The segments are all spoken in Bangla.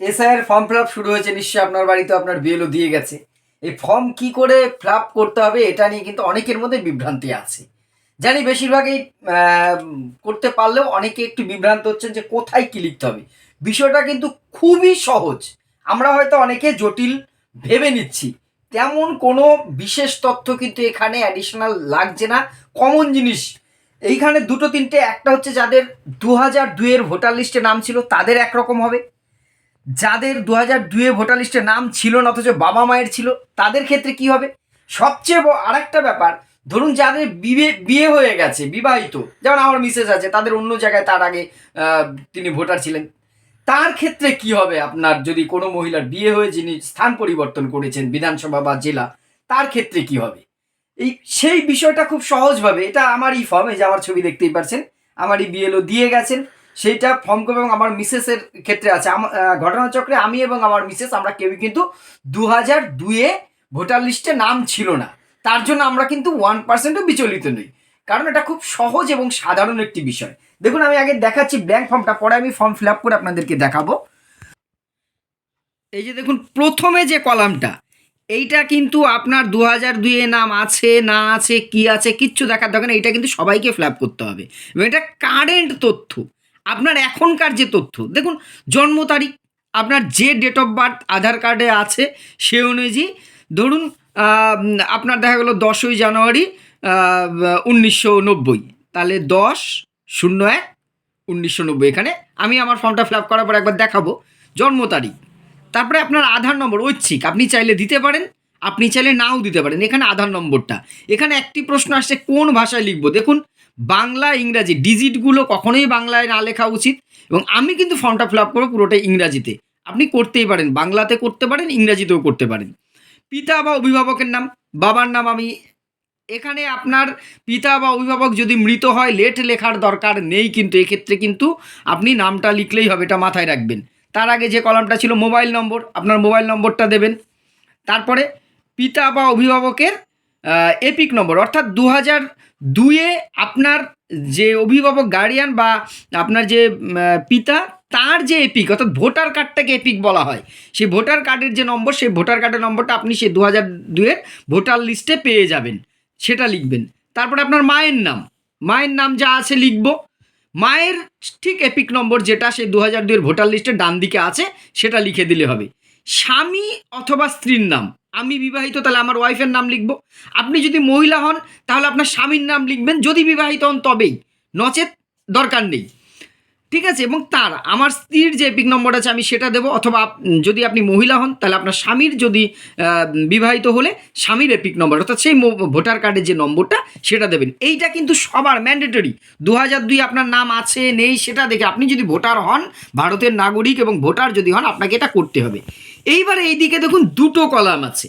এসআইয়ের ফর্ম ফিল শুরু হয়েছে, নিশ্চয়ই আপনার বাড়িতে আপনার বিএলও দিয়ে গেছে। এই ফর্ম কি করে ফিল করতে হবে এটা নিয়ে কিন্তু অনেকের মধ্যে বিভ্রান্তি আছে। জানি বেশিরভাগই করতে পারলেও অনেকে একটু বিভ্রান্ত হচ্ছেন যে কোথায় কি লিখতে হবে। বিষয়টা কিন্তু খুবই সহজ। আমরা হয়তো অনেকে জটিল ভেবে নিচ্ছি। তেমন কোনো বিশেষ তথ্য কিন্তু এখানে অ্যাডিশনাল লাগছে না। কমন জিনিস, এইখানে দুটো তিনটে, একটা হচ্ছে যাদের দু হাজার দুয়ের ভোটার লিস্টে নাম ছিল, তাদের একরকম হবে। যাদের দু হাজার দুয়ে ভোটার লিস্টে নাম ছিল না, অথচ বাবা মায়ের ছিল, তাদের ক্ষেত্রে কি হবে? সবচেয়ে আরেকটা ব্যাপার, ধরুন যাদের বিবে, বিয়ে হয়ে গেছে, বিবাহিত, যেমন আমার মিসেস আছে, তাদের অন্য জায়গায় তার আগে তিনি ভোটার ছিলেন, তার ক্ষেত্রে কি হবে আপনার যদি কোনো মহিলার বিয়ে হয়ে যিনি স্থান পরিবর্তন করেছেন, বিধানসভা বা জেলা, তার ক্ষেত্রে কি হবে? এই, সেই বিষয়টা খুব সহজভাবে, এটা আমারই ফর্ম যে আমার ছবি দেখতেই পারছেন, আমারই বিএলও দিয়ে গেছেন সেইটা ফর্ম কপি এবং আমার মিসেসের ক্ষেত্রে আছে। আম- আহ, ঘটনাচক্রে আমি এবং আমার মিসেস আমরা কেউই কিন্তু দু হাজার দুয়ে ভোটার লিস্টে নাম ছিল না। তার জন্য আমরা কিন্তু ওয়ান পার্সেন্টও বিচলিত নই। কারণ এটা খুব সহজ এবং সাধারণ একটি বিষয়। দেখুন আমি আগে দেখাচ্ছি ব্ল্যাঙ্ক ফর্মটা পরে আমি ফর্ম ফিল করে আপনাদেরকে দেখাবো। এই যে দেখুন প্রথমে যে কলামটা এইটা কিন্তু আপনার দু হাজার দুইয়ে নাম আছে না আছে কি আছে কিচ্ছু দেখার দরকার নেই। এটা কিন্তু সবাইকে ফিল করতে হবে। এবং এটা কারেন্ট তথ্য। আপনার এখনকার যে তথ্য, দেখুন, জন্ম তারিখ, আপনার যে ডেট অফ বার্থ আধার কার্ডে আছে, সে অনুযায়ী ধরুন আপনার দেখা গেলো দশই জানুয়ারি উনিশশো নব্বই। তাহলে দশ, শূন্য এক, উনিশশো নব্বই। এখানে আমি আমার ফর্মটা ফিল আপ করার পর একবার দেখাবো। জন্ম তারিখ। তারপরে আপনার আধার নম্বর ঐচ্ছিক। আপনি চাইলে দিতে পারেন, আপনি চাইলে নাও দিতে পারেন। এখানে আধার নম্বরটা এখানে একটি প্রশ্ন আসছে, কোন ভাষায় লিখব? দেখুন বাংলা, ইংরাজি। ডিজিটগুলো কখনোই বাংলায় না লেখা উচিত এবং আমি কিন্তু ফর্মটা ফিল আপ করব পুরোটাই ইংরাজিতে। আপনি করতেই পারেন, বাংলাতে করতে পারেন, ইংরাজিতেও করতে পারেন। পিতা বা অভিভাবকের নাম, বাবার নাম আমি, এখানে আপনার পিতা বা অভিভাবক যদি মৃত হয়, লেট লেখার দরকার নেই কিন্তু, এক্ষেত্রে কিন্তু আপনি নামটা লিখলেই হবে, এটা মাথায় রাখবেন। তার আগে যে কলামটা ছিল মোবাইল নম্বর, আপনার মোবাইল নম্বরটা দেবেন। তারপরে পিতা বা অভিভাবকের এপিক নম্বর অর্থাৎ দু হাজার দুয়ে আপনার যে অভিভাবক গার্ডিয়ান বা আপনার যে পিতা, তার যে এপিক অর্থাৎ ভোটার কার্ডটাকে এপিক বলা হয়। সেই ভোটার কার্ডের যে নম্বর সেই ভোটার কার্ডের নম্বরটা আপনি সেই দু হাজার দুয়ের ভোটার লিস্টে পেয়ে যাবেন। সেটা লিখবেন। তারপরে আপনার মায়ের নাম। মায়ের নাম যা আছে লিখব। মায়ের ঠিক এপিক নম্বর যেটা সেই দু হাজার দুয়ের ভোটার লিস্টের ডান দিকে আছে, সেটা লিখে দিলে হবে। স্বামী অথবা স্ত্রীর নাম। আমি বিবাহিত, তাহলে আমার ওয়াইফের নাম লিখব। আপনি যদি মহিলা হন, তাহলে আপনার স্বামীর নাম লিখবেন। যদি বিবাহিত হন, তবেই। নচেত দরকার নেই। ঠিক আছে? এবং তার, আমার স্ত্রীর যে পিক নম্বর আছে, আমি সেটা দেবো। অথবা যদি আপনি মহিলা হন, তাহলে আপনার স্বামীর যদি বিবাহিত হলে, স্বামীর এপিক নম্বর অর্থাৎ সেই ভোটার কার্ডের যে নম্বরটা, সেটা দেবেন। এইটা কিন্তু সবার ম্যান্ডেটরি দু হাজার দুই আপনার নাম আছে, নেই, সেটা দেখে আপনি যদি ভোটার হন, ভারতের নাগরিক এবং ভোটার যদি হন, আপনাকে এটা করতে হবে। এইবারে এইদিকে দেখুন দুটো কলাম আছে।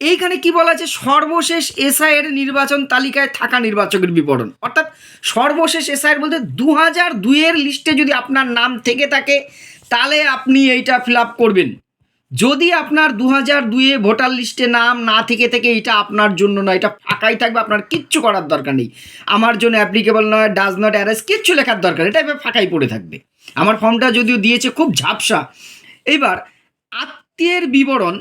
এইখানে কি বলা আছে? সর্বশেষ এসআই এর নির্বাচন তালিকায় থাকা নির্বাচকের বিবরণ। অর্থাৎ সর্বশেষ এসআই বলতে দু হাজার দুইয়ের লিস্টে যদি আপনার নাম থেকে থাকে, তাহলে আপনি এইটা ফিল আপ করবেন। যদি আপনার দু হাজার দুইয়ে ভোটার লিস্টে নাম না থেকে থেকে এটা আপনার জন্য নয়। এটা ফাঁকাই থাকবে, আপনার কিচ্ছু করার দরকার নেই। আমার জন্য অ্যাপ্লিকেবল নয় ডাজ নট অ্যারেস কিচ্ছু লেখার দরকার এটা ফাঁকাই পড়ে থাকবে। আমার ফর্মটা যদিও দিয়েছে, খুব ঝাপসা। এইবার আত্মীয়ের বিবরণ,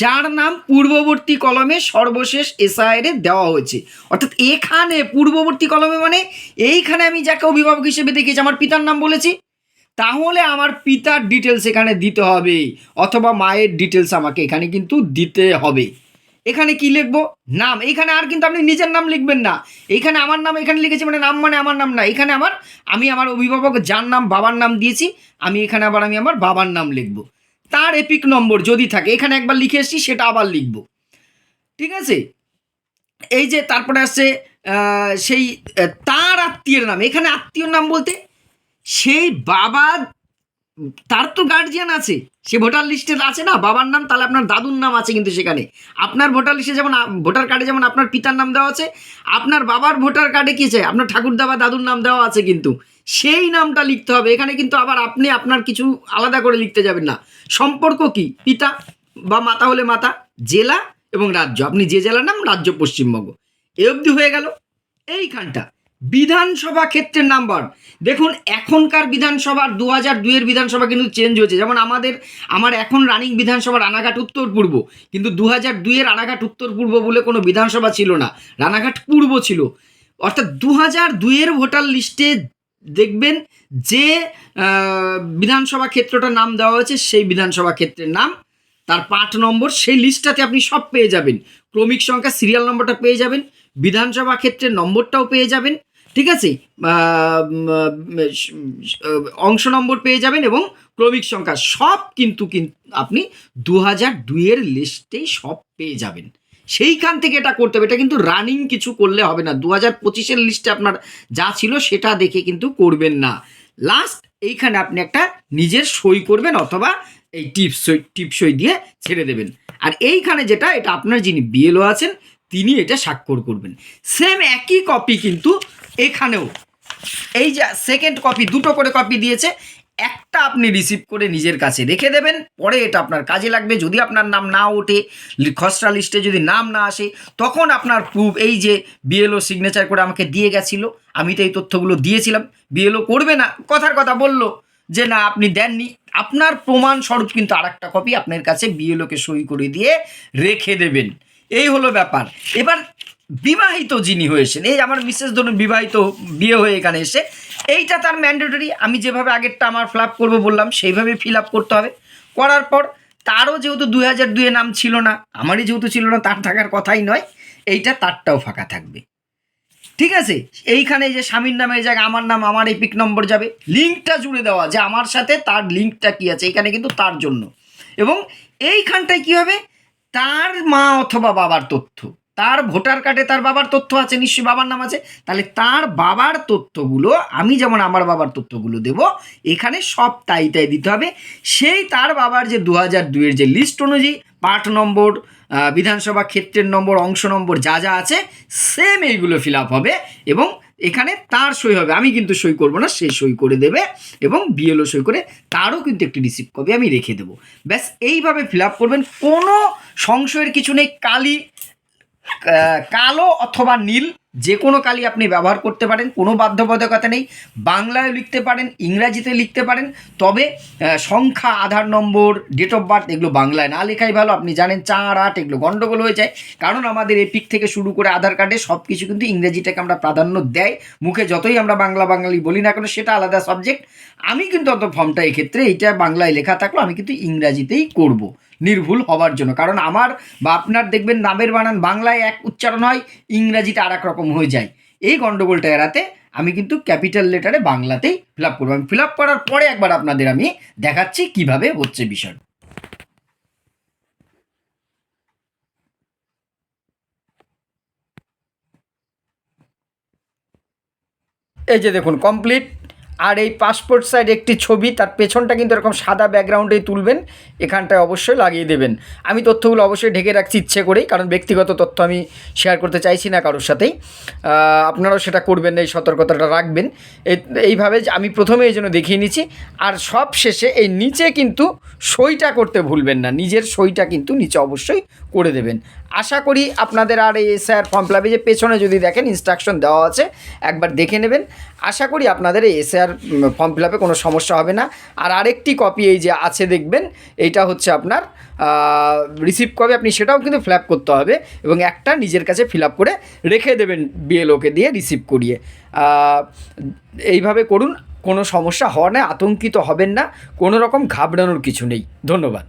যার নাম পূর্ববর্তী কলমে সর্বশেষ এসআইরে দেওয়া হয়েছে। অর্থাৎ এখানে পূর্ববর্তী কলমে মানে এইখানে আমি যাকে অভিভাবক হিসেবে দেখেছি, আমার পিতার নাম বলেছি, তাহলে আমার পিতার ডিটেলস এখানে দিতে হবে, অথবা মায়ের ডিটেলস আমাকে এখানে কিন্তু দিতে হবে। এখানে কি লিখব? নাম। এখানে আর কিন্তু আপনি নিজের নাম লিখবেন না। এইখানে আমার নাম এখানে লিখেছি মানে নাম মানে আমার নাম না। এখানে আমার, আমি আমার অভিভাবক যার নাম, বাবার নাম দিয়েছি, আমি এখানে আবার আমি আমার বাবার নাম লিখব। তার এপিক নম্বর যদি থাকে, এখানে একবার লিখে এসেছি, সেটা আবার লিখব। ঠিক আছে? এই যে তারপরে আসছে সেই তার আত্মীয়ের নাম। এখানে আত্মীয়র নাম বলতে সেই বাবা, তার তো গার্জিয়ান আছে। সে ভোটার লিস্টে আছে না? বাবার নাম, তাহলে আপনার দাদুর নাম আছে কিন্তু সেখানে। আপনার ভোটার লিস্টে যেমন ভোটার কার্ডে যেমন আপনার পিতার নাম দেওয়া আছে, আপনার বাবার ভোটার কার্ডে কি আছে? আপনার ঠাকুরদা বা দাদুর নাম দেওয়া আছে কিন্তু। সেই নামটা লিখতে হবে। এখানে কিন্তু আবার আপনি আপনার কিছু আলাদা করে লিখতে যাবেন না। সম্পর্ক কি? পিতা বা মাতা হলে মাতা, জেলা এবং রাজ্য। আপনি যে জেলার নাম, রাজ্য পশ্চিমবঙ্গ। এ অবধি হয়ে গেল। এইখানটা। বিধানসভা ক্ষেত্রের নাম্বার। দেখুন, এখনকার বিধানসভার দু হাজার দুইয়ের বিধানসভা কিন্তু চেঞ্জ হয়েছে। যেমন আমাদের, আমার এখন রানিং বিধানসভা রানাঘাট, উত্তর, পূর্ব। কিন্তু দু হাজার দুইয়ের রানাঘাট, উত্তর, পূর্ব বলে কোনো বিধানসভা ছিল না। রানাঘাট পূর্ব ছিল। অর্থাৎ দু হাজার দুইয়ের ভোটার লিস্টে দেখবেন যে বিধানসভা ক্ষেত্রটার নাম দেওয়া হয়েছে, সেই বিধানসভা ক্ষেত্রের নাম। তার পাঁচ নম্বর, সেই লিস্টটাতে আপনি সব পেয়ে যাবেন। ক্রমিক সংখ্যা, সিরিয়াল নম্বরটা পেয়ে যাবেন, বিধানসভা ক্ষেত্রের নম্বরটাও পেয়ে যাবেন, ঠিক আছে? অংশ নম্বর পেয়ে যাবেন এবং ক্রমিক সংখ্যা, সব কিন্তু কিন- আপনি দু হাজার দুইয়ের লিস্টেই সব পেয়ে যাবেন। সেইখান থেকে এটা করতে হবে। এটা কিন্তু রানিং কিছু করলে হবে না। দু হাজার পঁচিশের লিস্টে আপনার যা ছিল সেটা দেখে কিন্তু করবেন না। লাস্ট এইখানে আপনি একটা নিজের সই করবেন অথবা এই টিপ সই টিপ সই দিয়ে ছেড়ে দেবেন। আর এইখানে যেটা, এটা আপনার যিনি বিএলও আছেন, তিনি এটা স্বাক্ষর করবেন। সেম একই কপি কিন্তু এখানেও। এই যে সেকেন্ড কপি দুটো করে কপি দিয়েছে। একটা আপনি রিসিভ করে নিজের কাছে রেখে দেবেন, পরে এটা আপনার কাজে লাগবে। যদি আপনার নাম না ওঠে খসড়া লিস্টে যদি নাম না আসে, তখন আপনার প্রুফ এই যে বিএলও সিগনেচার করে আমাকে দিয়ে গেছিল, আমি তো এই তথ্যগুলো দিয়েছিলাম। বিএলও করবে না, কথার কথা বলল যে না, আপনি দেননি। আপনার প্রমাণ স্বরূপ কিন্তু আর একটা কপি আপনার কাছে বিএলওকে সই করে দিয়ে রেখে দেবেন। এই হলো ব্যাপার। এবার বিবাহিত যিনি হয়েছেন, এই আমার মিসেস ধরুন বিবাহিত, বিয়ে হয়ে এখানে এসে, এইটা তার ম্যান্ডেটরি আমি যেভাবে আগেরটা আমার ফিল আপ করব বললাম, সেইভাবে ফিল আপ করতে হবে। করার পর তারও যেহেতু দুই হাজার দুয়ে নাম ছিল না, আমারই যেহেতু ছিল না, তার থাকার কথাই নয়, এইটা তারটাও ফাঁকা থাকবে। ঠিক আছে? এইখানে যে স্বামীর নামের জায়গায় আমার নাম, আমার এই পিক নম্বর যাবে লিঙ্কটা জুড়ে দেওয়া যে আমার সাথে তার লিঙ্কটা কি আছে, এখানে কিন্তু তার জন্য। এবং এইখানটায় কি হবে? তার মা অথবা বাবার তথ্য। তার ভোটার কার্ডে তার বাবার তথ্য আছে, নিশ্চয়ই বাবার নাম আছে। তাহলে তার বাবার তথ্যগুলো, আমি যেমন আমার বাবার তথ্যগুলো দেব, এখানে সব তাই তাই দিতে হবে। সেই তার বাবার যে দু হাজার দুইয়ের যে লিস্ট অনুযায়ী পার্ট নম্বর বিধানসভা ক্ষেত্রের নম্বর, অংশ নম্বর যা যা আছে সেম এইগুলো ফিল আপ হবে এবং এখানে তার সই হবে। আমি কিন্তু সই করব না, সে সই করে দেবে এবং বিএলও সই করে তারও কিন্তু একটি রিসিভ কপি আমি রেখে দেবো। ব্যাস, এইভাবে ফিল আপ করবেন। কোনো সংশয়ের কিছু নেই, কালি কালো অথবা নীল, যে কোনো কালি আপনি ব্যবহার করতে পারেন, কোনো বাধ্যবাধকতা নেই। বাংলায় লিখতে পারেন, ইংরাজিতে লিখতে পারেন, তবে সংখ্যা, Aadhaar number date of birth এগুলো বাংলায় না লেখাই ভালো। আপনি জানেন চার, আট, এগুলো গণ্ডগোল হয়ে যায়। কারণ আমাদের এপিক থেকে শুরু করে আধার কার্ডে সব কিছু কিন্তু ইংরেজিটাকে আমরা প্রাধান্য দেয়। মুখে যতই আমরা বাংলা বাঙালি বলি না কেন, সেটা আলাদা সাবজেক্ট আমি কিন্তু অত ফর্মটা এক্ষেত্রে এইটা বাংলায় লেখা থাকল, আমি কিন্তু ইংরাজিতেই করব। নির্ভুল হওয়ার জন্য। কারণ আমার বা আপনার দেখবেন নামের বানান বাংলায় এক উচ্চারণ হয় ইংরাজিটা আর রকম হয়ে যায়। এই গণ্ডগোলটা এড়াতে আমি কিন্তু ক্যাপিটাল লেটারে বাংলাতেই ফিল আপ করব। আমি ফিল আপ করার পরে একবার আপনাদের আমি দেখাচ্ছি কীভাবে হচ্ছে বিষয়। এই যে দেখুন কমপ্লিট আর এই পাসপোর্ট সাইড একটি ছবি, তার পেছনটা কিন্তু এরকম সাদা ব্যাকগ্রাউন্ডেই তুলবেন, এখানটায় অবশ্যই লাগিয়ে দেবেন। আমি তথ্যগুলো অবশ্যই ঢেকে রাখছি ইচ্ছে করেই, কারণ ব্যক্তিগত তথ্য আমি শেয়ার করতে চাইছি না কারোর সাথেই। আপনারাও সেটা করবেন এই সতর্কতাটা রাখবেন। এই- এইভাবে আমি প্রথমে এই জন্য দেখিয়ে নিচ্ছি, আর সব শেষে এই নিচে কিন্তু সইটা করতে ভুলবেন না, নিজের সইটা কিন্তু নিচে অবশ্যই করে দেবেন। আশা করি আপনাদের আর এই এসআর ফর্ম ফিলাপে যে পেছনে যদি দেখেন ইনস্ট্রাকশন দেওয়া আছে, একবার দেখে নেবেন। আশা করি আপনাদের এই এসআর ফর্ম ফিলাপে কোনো সমস্যা হবে না। আর আরেকটি কপি এই যে আছে দেখবেন, এইটা হচ্ছে আপনার রিসিভ কপি আপনি সেটাও কিন্তু ফিল করতে হবে এবং একটা নিজের কাছে ফিল আপ করে রেখে দেবেন বিএলওকে দিয়ে রিসিভ করিয়ে। এইভাবে করুন, কোনো সমস্যা হওয়া নেই আতঙ্কিত হবেন না, কোনো রকম ঘাবড়ানোর কিছু নেই। ধন্যবাদ।